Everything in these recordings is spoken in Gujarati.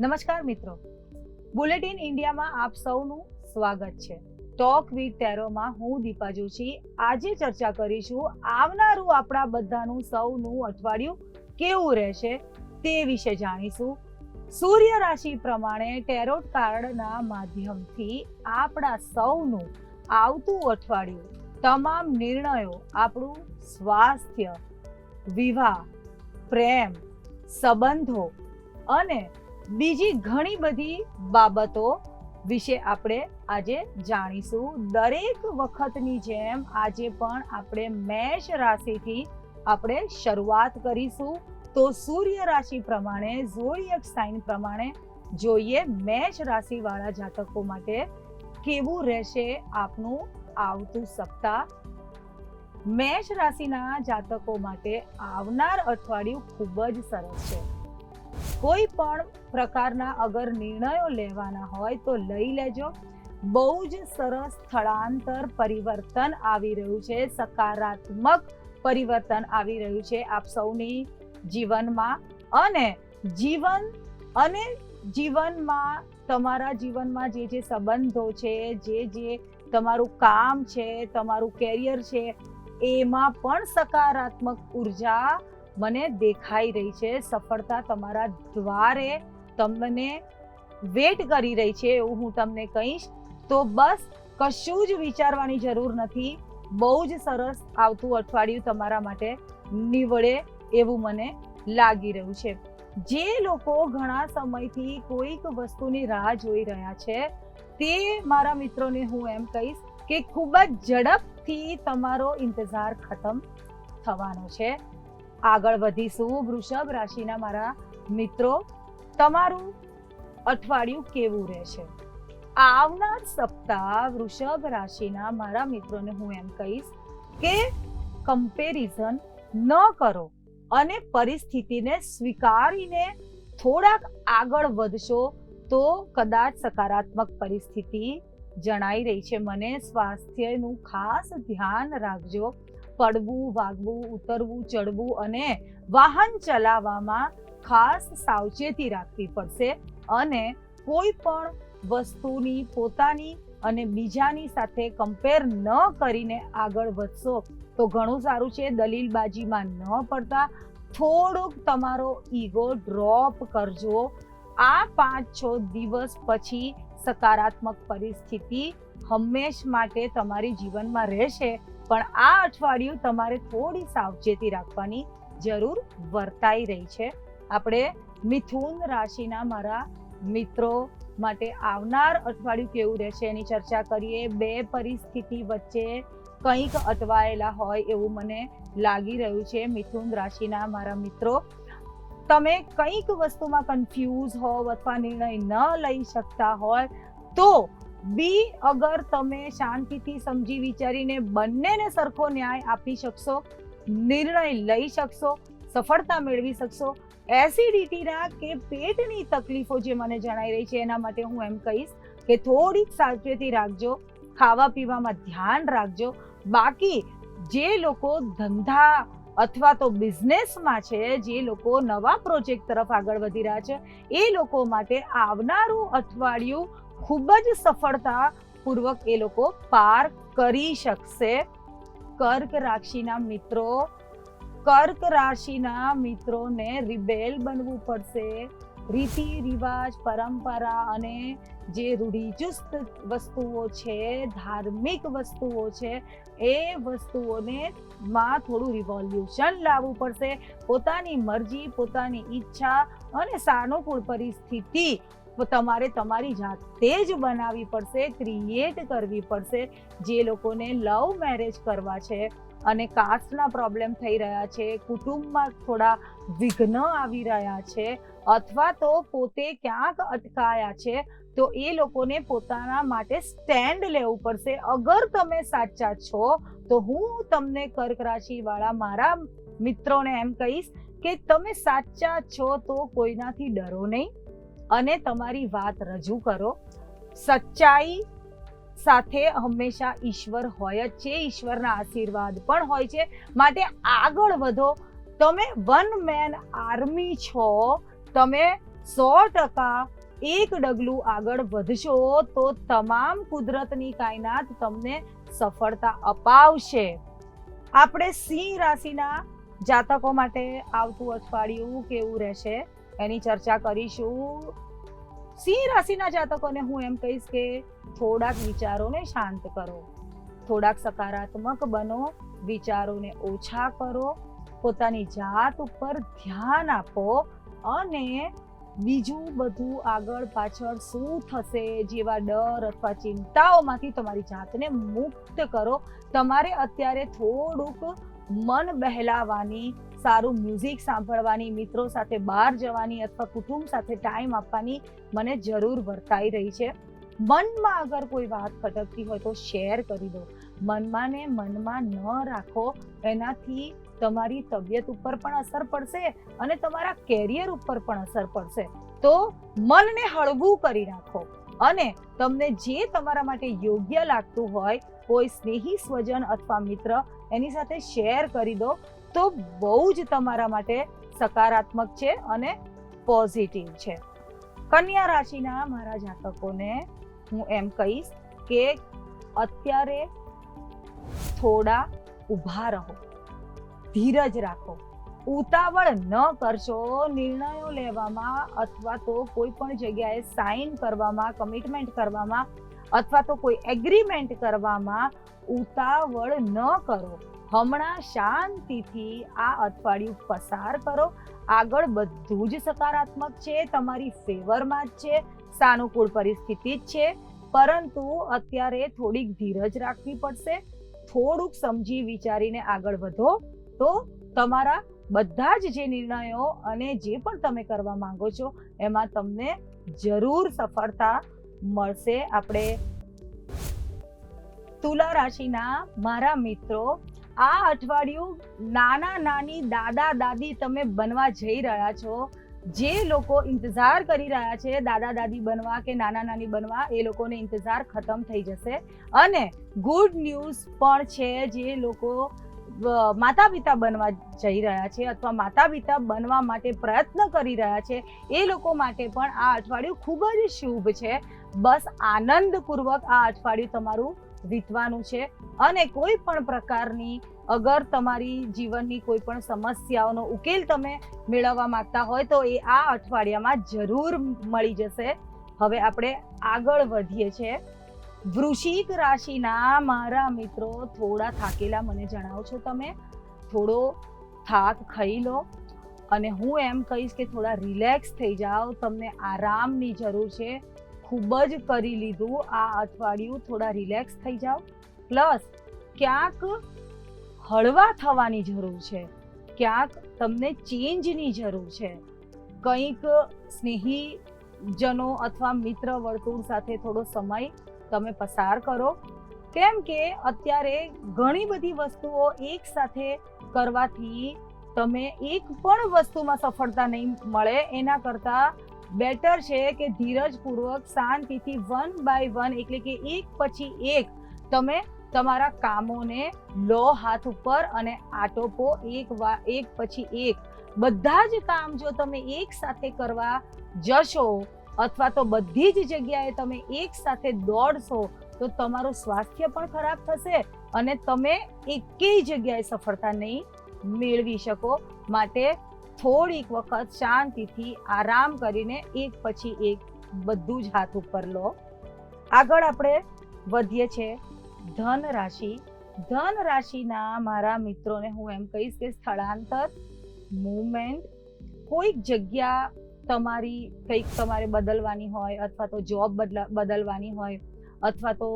નમસ્કાર મિત્રો. બુલેટિન ઇન્ડિયામાં આપ સૌનું સ્વાગત છે. ટોક વિથ ટેરોમાં હું દીપા જોશી. આજે ચર્ચા કરીશું આવનારું આપણા બધાનું સૌનું અઠવાડિયું કેવું રહેશે તે વિશે જાણીશું. સૂર્ય રાશિ પ્રમાણે ટેરોટ કાર્ડના માધ્યમથી આપણા સૌનું આવતું અઠવાડિયું, તમામ નિર્ણયો, આપણું સ્વાસ્થ્ય, વિવાહ, પ્રેમ, સંબંધો અને બીજી ઘણી બધી બાબતો વિશે આપણે આજે જાણીશું. દરેક વખતની જેમ આજે પણ આપણે મેષ રાશિથી આપણે શરૂઆત કરીશું. તો સૂર્ય રાશિ પ્રમાણે ઝોડિયક સાઇન પ્રમાણે જોઈએ મેષ રાશિવાળા જાતકો માટે કેવું રહેશે આપનું આવતું સપ્તાહ. મેષ રાશિના જાતકો માટે આવનાર અઠવાડિયું ખૂબ જ સરસ છે. કોઈ પણ પ્રકારના અગર નિર્ણયો લેવાના હોય તો લઈ લેજો. બહુ જ સરસ સ્થળાંતર પરિવર્તન આવી રહ્યું છે. સકારાત્મક પરિવર્તન આવી રહ્યું છે આપ સૌની જીવનમાં. અને જીવન અને જીવનમાં તમારા જીવનમાં જે જે સંબંધો છે, જે જે તમારું કામ છે, તમારું કેરિયર છે, એમાં પણ સકારાત્મક ઊર્જા મને દેખાઈ રહી છે સફળતા તમારા દ્વારે તમને વેટ કરી રહી છે એવું હું તમને કહીશ. તો બસ કશું જ વિચારવાની જરૂર નથી. બહુ જ સરસ આવતું અઠવાડિયું તમારા માટે નીવડે એવું મને લાગી રહ્યું છે. જે લોકો ઘણા સમયથી કોઈક વસ્તુની રાહ જોઈ રહ્યા છે, તે મારા મિત્રોને હું એમ કહીશ કે ખૂબ જ ઝડપથી તમારો ઇંતજાર ખતમ થવાનો છે. આગળ વધીશું. વૃષભ રાશિના મારા મિત્રો, તમારું અઠવાડિયું કેવું રહેશે? આવનાર સપ્તાહ વૃષભ રાશિના મારા મિત્રોને હું એમ કહીશ કે કમ્પેરિઝન ન કરો અને પરિસ્થિતિને સ્વીકારીને થોડાક આગળ વધશો તો કદાચ સકારાત્મક પરિસ્થિતિ જણાઈ રહી છે. મને સ્વાસ્થ્યનું ખાસ ધ્યાન રાખજો. પડવું, વાગવું, ઉતરવું, ચડવું અને વાહન ચલાવવામાં ખાસ સાવચેતી રાખવી પડશે અને કોઈ પણ વસ્તુની પોતાની અને બીજાની સાથે કમ્પેર ન કરીને આગળ વધશો તો ઘણું સારું છે. દલીલબાજીમાં ન પડતા થોડોક તમારો ઈગો ડ્રોપ કરજો. આ પાંચ છ દિવસ પછી સકારાત્મક પરિસ્થિતિ હંમેશ માટે તમારી જીવનમાં રહેશે. પણ આ અઠવાડિયું તમારે થોડી સાવચેતી રાખવાની જરૂર વર્તાઈ રહી છે. આપણે મિથુન રાશિના મારા મિત્રો માટે આવનાર અઠવાડિયું કેવું રહેશે એની ચર્ચા કરીએ. બે પરિસ્થિતિ વચ્ચે કંઈક અટવાયેલા હોય એવું મને લાગી રહ્યું છે મિથુન રાશિના મારા મિત્રો. તમે કંઈક વસ્તુમાં કન્ફ્યુઝ હોવ અથવા નિર્ણય ન લઈ શકતા હોય તો બી, અગર તમે શાંતિથી સમજી વિચારીને બંનેને સરખો ન્યાય આપી શકશો, નિર્ણય લઈ શકશો, સફળતા મેળવી શકશો એસિડિટીના કે પેટની તકલીફો જે મને જણાઈ રહી છે એના માટે હું એમ કહીશ કે થોડીક સાવચેતી રાખજો, ખાવા પીવામાં ધ્યાન રાખજો. બાકી જે લોકો ધંધા અથવા તો બિઝનેસમાં છે, જે લોકો નવા પ્રોજેક્ટ તરફ આગળ વધી રહ્યા છે, એ લોકો માટે આવનારું અઠવાડિયું ખૂબ જ સફળતા પૂર્વક એ લોકો પાર કરી શકશે. કર્ક રાશિના મિત્રો, કર્ક રાશિના મિત્રોને રિબેલ બનવું પડશે. રીતિ રિવાજ, પરંપરા અને જે રૂઢિચુસ્ત વસ્તુઓ છે, ધાર્મિક વસ્તુઓ છે, એ વસ્તુઓને માં થોડું રિવોલ્યુશન લાવવું પડશે. પોતાની મરજી, પોતાની ઈચ્છા અને સાનુકૂળ પરિસ્થિતિ તમારે તમારી જાતે જ બનાવવી પડશે ક્રિએટ કરવી પડશે, જે લોકોને લવ મેરેજ કરવા છે અને કાસ્ટના પ્રોબ્લેમ થઈ રહ્યા છે, કુટુંબમાં થોડા વિઘ્ન આવી રહ્યા છે અથવા તો પોતે ક્યાંક અટકાયા છે, તો એ લોકોને પોતાના માટે સ્ટેન્ડ લેવું પડશે. અગર તમે સાચા છો, તો હું તમને કર્ક રાશિવાળા મારા મિત્રોને એમ કહીશ કે તમે સાચા છો તો કોઈનાથી ડરો નહીં. અને તમારી વાત રજૂ કરો. સચ્ચાઈ સાથે હંમેશા ઈશ્વર હોય જ છે. ઈશ્વરના આશીર્વાદ પણ હોય છે. માટે આગળ વધો. તમે વન મેન આર્મી છો. તમે સો ટકા એક ડગલું આગળ વધશો તો તમામ કુદરતની કાયનાત તમને સફળતા અપાવશે. આપણે સિંહ રાશિના જાતકો માટે આવતું અઠવાડિયું કેવું રહેશે? એની ચર્ચા કરીશું. સિંહ રાશિના જાતકોને હું એમ કહીશ કે થોડાક વિચારોને શાંત કરો. થોડાક સકારાત્મક બનો, વિચારોને ઓછા કરો, પોતાની જાત ઉપર ધ્યાન આપો અને બીજું બધું આગળ પાછળ શું થશે જેવા ડર અથવા ચિંતાઓમાંથી તમારી જાતને મુક્ત કરો. તમારે અત્યારે થોડુંક મન બહેલાવાની સારું મ્યુઝિક સાંભળવાની, મિત્રો સાથે બહાર જવાની અથવા કુટુંબ સાથે ટાઈમ આપવાની મને જરૂર વર્તાઈ રહી છે. મનમાં અગર કોઈ વાત ખટકતી હોય તો શેર કરી દો. મનમાં ને મનમાં ન રાખો. એનાથી તમારી તબિયત ઉપર પણ અસર પડશે અને તમારા કેરિયર ઉપર પણ અસર પડશે. તો મનને હળવું કરી નાખો અને તમને જે તમારા માટે યોગ્ય લાગતું હોય, કોઈ સ્નેહી સ્વજન અથવા મિત્ર એની સાથે શેર કરી દો. તો બહુ જ તમારા માટે સકારાત્મક છે અને પોઝિટિવ છે. કન્યા રાશિના મારા જાતકોને હું એમ કહીશ કે અત્યારે થોડા ઊભા રહો, ધીરજ રાખો, ઉતાવળ ન કરશો, નિર્ણયો લેવામાં અથવા તો કોઈ પણ જગ્યાએ સાઇન કરવામાં કમિટમેન્ટ કરવામાં અથવા તો કોઈ એગ્રીમેન્ટ કરવામાં ઉતાવળ ન કરો. હમણાં શાંતિથી આ અઠવાડિયું પસાર કરો. આગળ બધું જ સકારાત્મક છે, તમારી ફેવરમાં જ છે, સાનુકૂળ પરિસ્થિતિ જ છે. પરંતુ અત્યારે થોડીક ધીરજ રાખવી પડશે. થોડુંક સમજી વિચારીને આગળ વધો. તો તમારા બધા જ જે નિર્ણયો અને જે પણ તમે કરવા માંગો છો, એમાં તમને જરૂર સફળતા મળશે. આપણે તુલા રાશિના મારા મિત્રો આ અઠવાડિયું નાના નાની દાદા દાદી તમે બનવા જઈ રહ્યા છો. જે લોકો ઇંતજાર કરી રહ્યા છે દાદા દાદી બનવા કે નાના નાની બનવા, એ લોકોને ઇંતજાર ખતમ થઈ જશે. અને ગુડ ન્યૂઝ પણ છે જે લોકો માતા પિતા બનવા જઈ રહ્યા છે અથવા માતા પિતા બનવા માટે પ્રયત્ન કરી રહ્યા છે, એ લોકો માટે પણ આ અઠવાડિયું ખૂબ જ શુભ છે. બસ આનંદપૂર્વક આ અઠવાડિયું તમારું વીતવાનું છે. અને કોઈ પણ પ્રકારની અગર તમારી જીવનની કોઈ પણ સમસ્યાઓનો ઉકેલ તમે મેળવવા માંગતા હોય તો એ આ અઠવાડિયામાં જરૂર મળી જશે. હવે આપણે આગળ વધીએ છીએ. વૃશ્ચિક રાશિના મારા મિત્રો, થોડા થાકેલા મને જણાવો છો તમે. થોડો થાક ખાઈ લો. અને હું એમ કહીશ કે થોડા રિલેક્સ થઈ જાઓ. તમને આરામની જરૂર છે. ખૂબ જ કરી લીધું. આ અઠવાડિયું થોડા રિલેક્સ થઈ જાઓ. પ્લસ ક્યાંક હળવા થવાની જરૂર છે. ક્યાંક તમને ચેન્જની જરૂર છે. કંઈક સ્નેહી જનો અથવા મિત્ર વર્તુળ સાથે થોડો સમય તમે પસાર કરો. કેમ કે અત્યારે ઘણી બધી વસ્તુઓ એક સાથે કરવાથી તમે એક પણ વસ્તુમાં સફળતા નહીં મળે. એના કરતાં બેટર છે કે ધીરજપૂર્વક શાંતિથી વન બાય વન એટલે કે એક પછી એક તમે તમારા કામોને લો હાથ ઉપર અને આટોપો એક વા, એક પછી એક. બધા જ કામ જો તમે એક સાથે કરવા જશો અથવા તો બધી જ જગ્યાએ તમે એક સાથે દોડશો તો તમારું સ્વાસ્થ્ય પણ ખરાબ થશે અને તમે એકેય જગ્યાએ સફળતા નહીં મેળવી શકો. માટે થોડીક વખત શાંતિથી આરામ કરીને એક પછી એક બધું જ હાથ ઉપર લો. આગળ આપણે વધીએ છીએ ધન રાશિ. ધન રાશિના મારા મિત્રોને હું એમ કહીશ કે સ્થળાંતર મુમેન્ટ કોઈક જગ્યા તમારી કંઈક તમારે બદલવાની હોય અથવા તો જોબ બદલા, બદલવાની હોય અથવા તો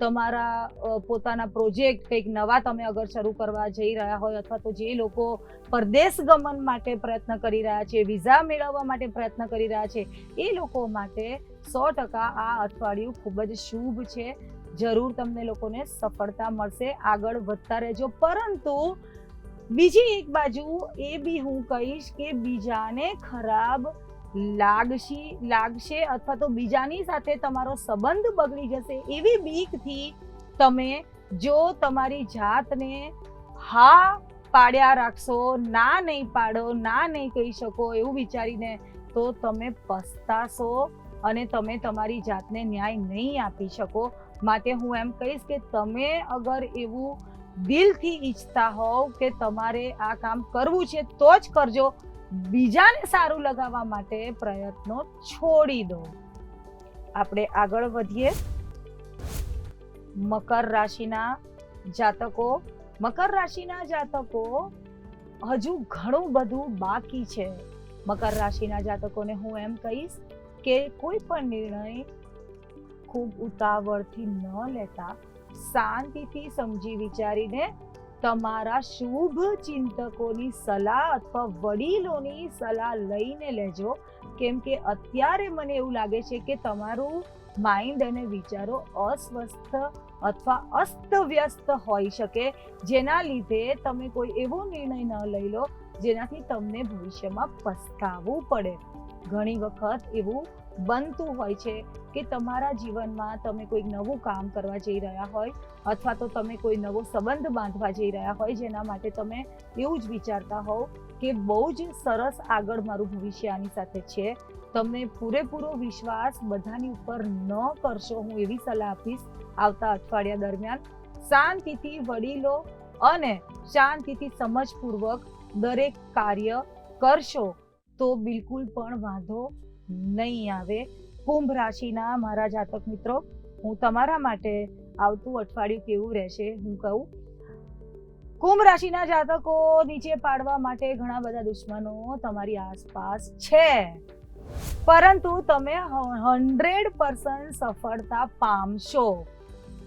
તમારા પોતાના પ્રોજેક્ટ કંઈક નવા તમે અગર શરૂ કરવા જઈ રહ્યા હોય અથવા તો જે લોકો પરદેશ ગમન માટે પ્રયત્ન કરી રહ્યા છે, વિઝા મેળવવા માટે પ્રયત્ન કરી રહ્યા છે, એ લોકો માટે સો ટકા આ અઠવાડિયું ખૂબ જ શુભ છે. જરૂર તમને લોકોને સફળતા મળશે, આગળ વધતા રહેજો. પરંતુ બીજી એક બાજુ એ બી હું કહીશ કે બીજાને ખરાબ લાગશી, લાગશે અથવા તો બીજાની સાથે તમારો સંબંધ બગડી જશે એવી બીકથી તમે જો તમારી જાતને હા પાડ્યા રાખશો, ના નહીં પાડો, ના નહીં કહી શકો એવું વિચારીને તો તમે પસ્તાશો અને તમે તમારી જાતને ન્યાય નહીં આપી શકો. માટે હું એમ કહીશ કે તમે અગર એવું દિલથી ઈચ્છતા હોવ કે તમારે આ કામ કરવું છે તો જ કરજો. બીજાને સારું લગાવવા માટે પ્રયત્નો છોડી દો. આપણે આગળ વધીએ. મકર રાશિના જાતકો, મકર રાશિના જાતકો, હજુ ઘણું બધું બાકી છે. મકર રાશિના જાતકોને હું એમ કહીશ કે કોઈ પણ નિર્ણય ખૂબ ઉતાવળથી ન લેતા શાંતિથી સમજી વિચારીને તમારા શુભ ચિંતકોની સલાહ અથવા વડીલોની સલાહ લઈને લેજો. કેમ કે અત્યારે મને એવું લાગે છે કે તમારું માઇન્ડ અને વિચારો અસ્વસ્થ અથવા અસ્તવ્યસ્ત હોઈ શકે, જેના લીધે તમે કોઈ એવો નિર્ણય ન લઈ લો, જેનાથી તમને ભવિષ્યમાં પસ્તાવવું પડે. ઘણી વખત એવું બનતું હોય છે કે તમારા જીવનમાં તમે કોઈક નવું કામ કરવા જઈ રહ્યા હોય અથવા તો તમે કોઈ નવો સંબંધ બાંધવા જઈ રહ્યા હોય જેના માટે તમે એવું જ વિચારતા હોવ કે બહુ જ સરસ આગળ મારું ભવિષ્ય આની સાથે છે. તમને પૂરેપૂરો વિશ્વાસ બધાની ઉપર ન કરશો હું એવી સલાહ આપીશ. આવતા અઠવાડિયા દરમિયાન શાંતિથી વડીલો અને શાંતિથી સમજપૂર્વક દરેક કાર્ય કરશો તો બિલકુલ પણ વાંધો નહીં આવે. કુંભ રાશિના મારા જાતક મિત્રો, હું તમારા માટે આવતું અઠવાડિયું કેવું રહેશે હું કહું? કુંભ રાશિના જાતકો નીચે પાડવા માટે ઘણા બધા દુશ્મનો તમારી આસપાસ છે. પરંતુ તમે હંડ્રેડ પર્સન્ટ સફળતા પામશો.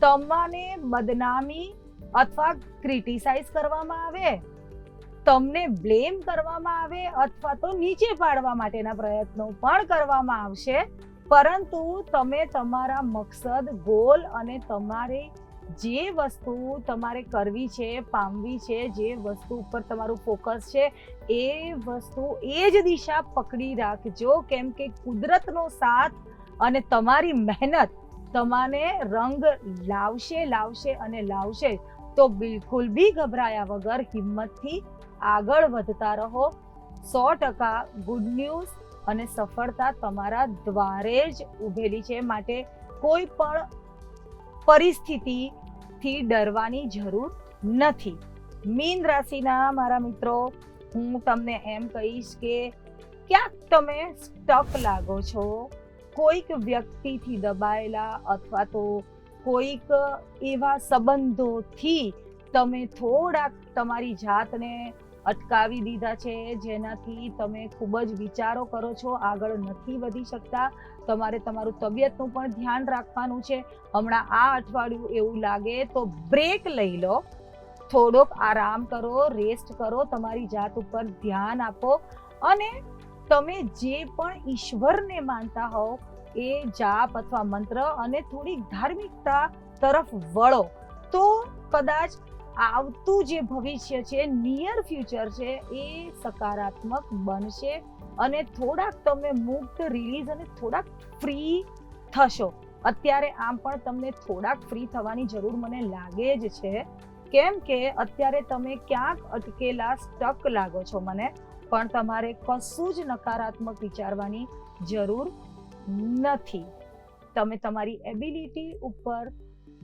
તમને બદનામી અથવા ક્રિટિસાઇઝ કરવામાં આવે. તમને બ્લેમ કરવામાં આવે અથવા તો નીચે પાડવા માટેના પ્રયત્નો પણ કરવામાં આવશે. પરંતુ તમે તમારા મકસદ, ગોલ અને તમારે જે વસ્તુ તમારે કરવી છે, પામવી છે, જે વસ્તુ ઉપર તમારું ફોકસ છે, એ વસ્તુ એ જ દિશા પકડી રાખજો. કેમ કે કુદરતનો સાથ અને તમારી મહેનત તમારે રંગ લાવશે લાવશે અને લાવશે તો બિલકુલ બી ગભરાયા વગર હિંમતથી આગળ વધતા રહો. સો ટકા ગુડ ન્યૂઝ અને સફળતા તમારા દ્વારે જ ઊભેલી છે. માટે કોઈ પણ પરિસ્થિતિથી ડરવાની જરૂર નથી. મીન રાશિના મારા મિત્રો, હું તમને એમ કહીશ કે ક્યાંક તમે સ્ટક લાગો છો. કોઈક વ્યક્તિથી દબાયેલા અથવા તો કોઈક એવા સંબંધોથી તમે થોડાક તમારી જાતને અટકાવી દીધા છે. જેનાથી તમે ખૂબ જ વિચારો કરો છો, આગળ નથી વધી શકતા. તમારે તમારું તબિયતનું પણ ધ્યાન રાખવાનું છે. હમણાં આ અઠવાડિયું એવું લાગે તો બ્રેક લઈ લો. થોડોક આરામ કરો, રેસ્ટ કરો, તમારી જાત ઉપર ધ્યાન આપો. અને તમે જે પણ ઈશ્વરને માનતા હોવ, એ જાપ અથવા મંત્ર અને થોડીક ધાર્મિકતા તરફ વળો. તો કદાચ આવતું જે ભવિષ્ય છે નિયર ફ્યુચર છે, એ સકારાત્મક બનશે અને થોડાક તમે મુક્ત રિલીઝ અને થોડાક ફ્રી થશો. અત્યારે આમ પણ તમને થોડાક ફ્રી થવાની જરૂર મને લાગે જ છે. કેમ કે અત્યારે તમે ક્યાંક અટકેલા સ્ટક લાગો છો મને, પણ તમારે કશું જ નકારાત્મક વિચારવાની જરૂર નથી. તમે તમારી એબિલિટી ઉપર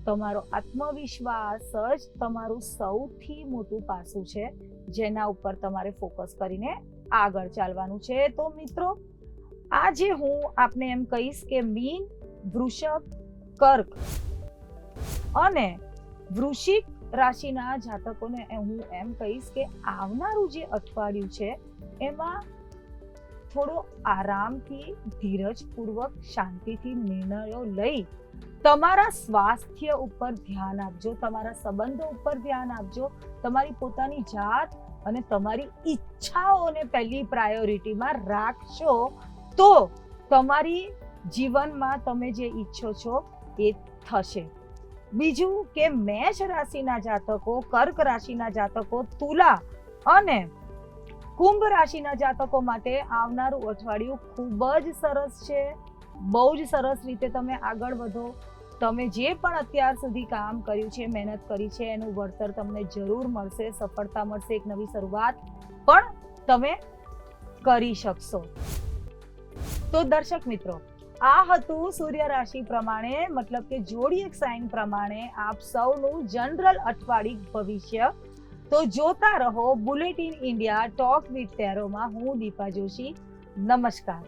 તમારો આત્મવિશ્વાસ જ તમારું સૌથી મોટું પાસું છે, જેના ઉપર તમારે ફોકસ કરીને આગળ ચાલવાનું છે. તો મિત્રો, આજે હું આપને એમ કહીશ કે મીન, વૃષભ, કર્ક અને વૃશ્ચિક રાશિના જાતકોને હું એમ કહીશ કે આવનારું જે અઠવાડિયું છે, એમાં થોડો આરામથી, ધીરજપૂર્વક, શાંતિથી નિર્ણયો લઈ તમારા સ્વાસ્થ્ય ઉપર ધ્યાન આપજો, તમારા સંબંધો ઉપર ધ્યાન આપજો, તમારી પોતાની જાત અને તમારી ઈચ્છાઓને પહેલી પ્રાયોરિટીમાં રાખશો તો તમારી જીવનમાં તમે જે ઈચ્છો છો એ થશે. બીજું કે મેષ રાશિના જાતકો, કર્ક રાશિના જાતકો, તુલા અને કુંભ રાશિના જાતકો માટે આવનારું અઠવાડિયું ખૂબ જ સરસ છે. બહુ જ સરસ રીતે તમે આગળ વધો. તમે જે પણ અત્યાર સુધી કામ કર્યું છે, મહેનત કરી છે, એનું વળતર તમને જરૂર મળશે, સફળતા મળશે, એક નવી શરૂઆત પણ તમે કરી શકશો. તો દર્શક મિત્રો, આ હતું સૂર્ય રાશિ પ્રમાણે, મતલબ કે જોડિયક સાઇન પ્રમાણે આપ સૌનું જનરલ અઠવાડિક ભવિષ્ય. તો જોતા રહો બુલેટિન ઇન્ડિયા ટોક વિથ તેરોમાં હું દીપા જોશી. નમસ્કાર.